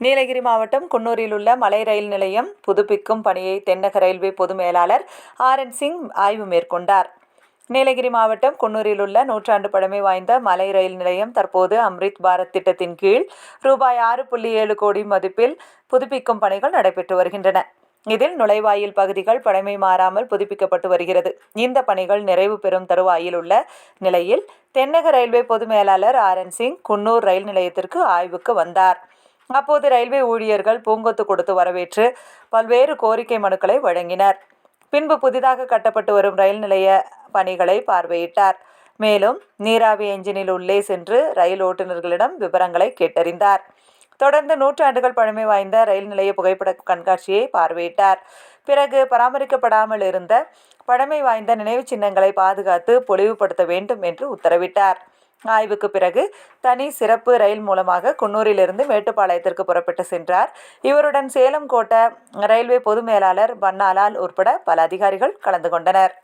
நீலகிரி மாவட்டம் குன்னூரில் உள்ள மலை ரயில் நிலையம் புதுப்பிக்கும் பணியை தென்னக ரயில்வே பொது மேலாளர் ஆர் என் சிங் ஆய்வு மேற்கொண்டார். நீலகிரி மாவட்டம் குன்னூரில் உள்ள நூற்றாண்டு பழமை வாய்ந்த மலை ரயில் நிலையம் தற்போது அம்ரித் பாரத் திட்டத்தின் கீழ் ரூபாய் ஆறு புள்ளி ஏழு கோடி மதிப்பில் புதுப்பிக்கும் பணிகள் நடைபெற்று வருகின்றன. இதில் நுழைவாயில் பகுதிகள் பழமை மாறாமல் புதுப்பிக்கப்பட்டு வருகிறது. இந்த பணிகள் நிறைவு பெறும் தருவாயில் உள்ள நிலையில் தென்னக ரயில்வே பொது மேலாளர் ஆர் என் சிங் குன்னூர் ரயில் நிலையத்திற்கு ஆய்வுக்கு வந்தார். அப்போது ரயில்வே ஊழியர்கள் பூங்கொத்து கொடுத்து வரவேற்று பல்வேறு கோரிக்கை மனுக்களை வழங்கினர். பின்பு புதிதாக கட்டப்பட்டு வரும் ரயில் நிலைய பணிகளை பார்வையிட்டார். மேலும் நீராவி என்ஜினில் உள்ளே சென்று ரயில் ஓட்டுநர்களிடம் விவரங்களை கேட்டறிந்தார். தொடர்ந்து நூற்றாண்டுகள் பழமை வாய்ந்த ரயில் நிலைய புகைப்பட கண்காட்சியை பார்வையிட்டார். பிறகு பராமரிக்கப்படாமல் இருந்த பழமை வாய்ந்த நினைவுச் சின்னங்களை பாதுகாத்து பொலிவுபடுத்த வேண்டும் என்று உத்தரவிட்டார். ஆய்வுக்கு பிறகு தனி சிறப்பு ரயில் மூலமாக குன்னூரிலிருந்து மேட்டுப்பாளையத்திற்கு புறப்பட்டு சென்றார். இவருடன் சேலம் கோட்ட ரயில்வே பொது மேலாளர் பன்னாலால் உட்பட பல அதிகாரிகள் கலந்து கொண்டனர்.